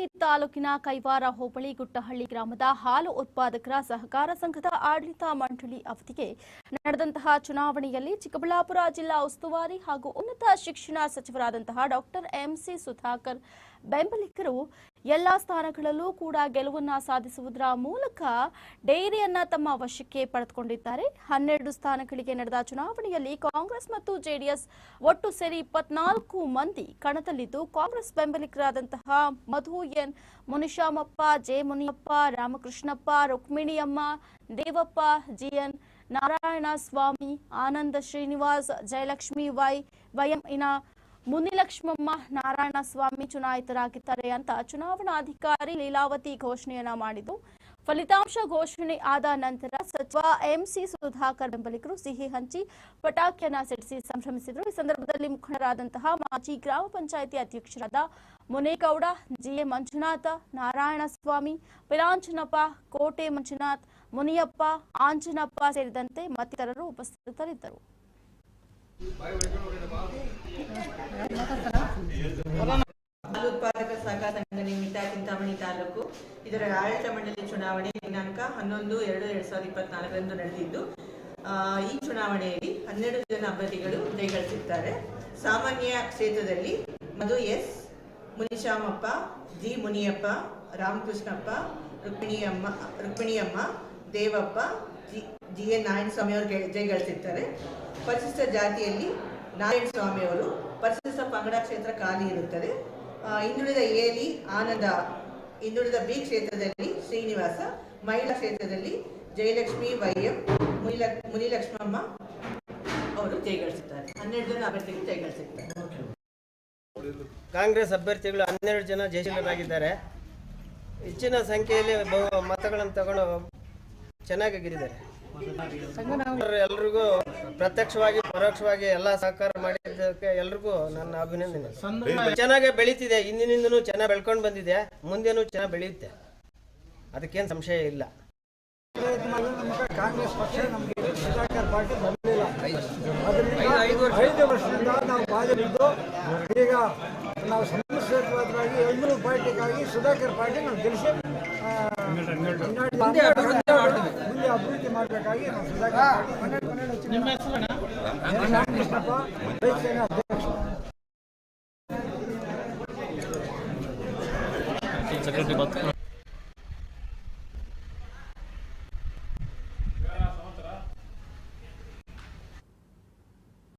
ಚಿಂತಾಮಣಿ ತಾಲೂಕಿನ ಕೈವಾರ ಹೋಬಳಿ ಗುಟ್ಟಹಳ್ಳಿ ಗ್ರಾಮದ ಹಾಲು ಉತ್ಪಾದಕರ ಸಹಕಾರ ಸಂಘದ ಆಡಳಿತ ಮಂಡಳಿ ಅವಧಿಗೆ ನಡೆದಂತಹ ಚುನಾವಣೆಯಲ್ಲಿ ಚಿಕ್ಕಬಳ್ಳಾಪುರ ಜಿಲ್ಲಾ ಉಸ್ತುವಾರಿ ಹಾಗೂ ಉನ್ನತ ಶಿಕ್ಷಣ ಸಚಿವರಾದಂತಹ ಡಾಕ್ಟರ್ ಎಂಸಿ ಸುಧಾಕರ್ ಬೆಂಬಲಿಗರು ಎಲ್ಲಾ ಸ್ಥಾನಗಳಲ್ಲೂ ಕೂಡ ಗೆಲುವನ್ನ ಸಾಧಿಸುವುದರ ಮೂಲಕ ಡೈರಿಯನ್ನ ತಮ್ಮ ವಶಕ್ಕೆ ಪಡೆದುಕೊಂಡಿದ್ದಾರೆ. ಹನ್ನೆರಡು ಸ್ಥಾನಗಳಿಗೆ ನಡೆದ ಚುನಾವಣೆಯಲ್ಲಿ ಕಾಂಗ್ರೆಸ್ ಮತ್ತು ಜೆಡಿಎಸ್ ಒಟ್ಟು ಸೇರಿ ಇಪ್ಪತ್ನಾಲ್ಕು ಮಂದಿ ಕಣದಲ್ಲಿದ್ದು, Congress ಬೆಂಬಲಿಗರಾದಂತಹ Madhu N Munishamappa, J Muniyappa, Ramakrishnappa, Rukminiyamma, Devappa GN Narayana Swamy Ananda Srinivas, Jayalakshmi Y YM ಇನ ಮುನಿಲಕ್ಷ್ಮಮ್ಮ ನಾರಾಯಣ ಸ್ವಾಮಿ ಚುನಾಯಿತರಾಗಿದ್ದಾರೆ ಅಂತ ಚುನಾವಣಾಧಿಕಾರಿ ಲೀಲಾವತಿ ಘೋಷಣೆಯನ್ನ ಮಾಡಿದ್ದು. ಫಲಿತಾಂಶ ಘೋಷಣೆ ಆದ ನಂತರ ಸಚಿವ ಎಂಸಿ ಸುಧಾಕರ್ ಬೆಂಬಲಿಗರು ಸಿಹಿ ಹಂಚಿ ಪಟಾಕಿಯನ್ನ ಸಿಡಿಸಿ ಸಂಭ್ರಮಿಸಿದರು. ಈ ಸಂದರ್ಭದಲ್ಲಿ ಮುಖಂಡರಾದಂತಹ ಮಾಜಿ ಗ್ರಾಮ ಪಂಚಾಯಿತಿ ಅಧ್ಯಕ್ಷರಾದ ಮುನೇಗೌಡ ಜಿಎ ಮಂಜುನಾಥ ನಾರಾಯಣ ಸ್ವಾಮಿ ಪಿಲಾಂಚನಪ್ಪ ಕೋಟೆ ಮಂಜುನಾಥ್, ಮುನಿಯಪ್ಪ, ಆಂಜನಪ್ಪ ಸೇರಿದಂತೆ ಮತ್ತಿತರರು ಉಪಸ್ಥಿತರಿದ್ದರು. ತಾಲೂಕು. ಇದರ ಆಡಳಿತ ಮಂಡಳಿ ಚುನಾವಣೆ ದಿನಾಂಕ ಹನ್ನೊಂದು, ಎರಡು, ಎರಡ್ ಸಾವಿರದ ಇಪ್ಪತ್ನಾಲ್ಕರಂದು ನಡೆದಿದ್ದು ಈ ಚುನಾವಣೆಯಲ್ಲಿ ಹನ್ನೆರಡು ಜನ ಅಭ್ಯರ್ಥಿಗಳು ಜಯಗಳಿಸಿದ್ದಾರೆ. ಸಾಮಾನ್ಯ ಕ್ಷೇತ್ರದಲ್ಲಿ Madhu S, Munishamappa, G Muniyappa, Ramakrishnappa, Rukminiyamma Rukminiyamma, Devappa, G G N Narayana Swamy ಅವರು ಗೆ- ಜಯಗಳಿಸಿರ್ತಾರೆ ಪರಿಶಿಷ್ಟ ಜಾತಿಯಲ್ಲಿ ನಾರಾಯಣ ಸ್ವಾಮಿ ಅವರು, ಪರಿಶಿಷ್ಟ ಪಂಗಡ ಕ್ಷೇತ್ರ ಖಾಲಿ ಇರುತ್ತದೆ. ಹಿಂದುಳಿದ ಎಲಿ ಆನಂದ ಹಿಂದುಳಿದ ಬಿ ಕ್ಷೇತ್ರದಲ್ಲಿ ಶ್ರೀನಿವಾಸ, ಮಹಿಳಾ ಕ್ಷೇತ್ರದಲ್ಲಿ ಜಯಲಕ್ಷ್ಮಿ, ವೈಎಂ, ಮುನಿಲ, ಮುನಿಲಕ್ಷ್ಮಮ್ಮ ಅವರು ಜಯಗಳಿಸುತ್ತಾರೆ. ಹನ್ನೆರಡು ಜನ ಅಭ್ಯರ್ಥಿಗಳು ಜಯಗಳಿಸುತ್ತಾರೆ. ಕಾಂಗ್ರೆಸ್ ಅಭ್ಯರ್ಥಿಗಳು ಹನ್ನೆರಡು ಜನ ಜಯಶೀಲರಾಗಿದ್ದಾರೆ. ಹೆಚ್ಚಿನ ಸಂಖ್ಯೆಯಲ್ಲಿ ಬಹು ಮತಗಳನ್ನು ತಗೊಂಡು ಚೆನ್ನಾಗಿ ಗೆದ್ದಿದ್ದಾರೆ. ಎಲ್ರಿಗೂ ಪ್ರತ್ಯಕ್ಷವಾಗಿ ಪರೋಕ್ಷವಾಗಿ ಎಲ್ಲಾ ಸಹಕಾರ ಮಾಡಿದ್ದಕ್ಕೆ ಎಲ್ರಿಗೂ ನನ್ನ ಅಭಿನಂದನೆ ಚೆನ್ನಾಗಿ ಬೆಳೀತಿದೆ ಹಿಂದಿನಿಂದನೂ ಚೆನ್ನಾಗಿ ಬೆಳ್ಕೊಂಡು ಬಂದಿದೆ ಮುಂದೆನೂ ಚೆನ್ನಾಗಿ ಬೆಳೆಯುತ್ತೆ. ಅದಕ್ಕೇನು ಸಂಶಯ ಇಲ್ಲ. ಕಾಂಗ್ರೆಸ್ ಪಕ್ಷ ನಮಗೆ ಸುಧಾಕರ್ ಪಾರ್ಟಿ ಬರಲಿಲ್ಲ ಐದು. ವರ್ಷದಿಂದ ನಾವು ಬಾಧೆಬಿದ್ದು ಈಗ ನಾವು ಸಮಸ್ಯೆವಾಗಿ ಎಲ್ಲರೂ ಪಾರ್ಟಿಗಾಗಿ ಸುಧಾಕರ್ ಪಾರ್ಟಿ ನಾವು ಗೆಲ್ಲಿಸಿ ಅಭಿವೃದ್ಧಿ ಮಾಡಬೇಕಾಗಿ ರಾಮಕೃಷ್ಣಪ್ಪ ರೈತ ಸೇನಾ ಅಧ್ಯಕ್ಷ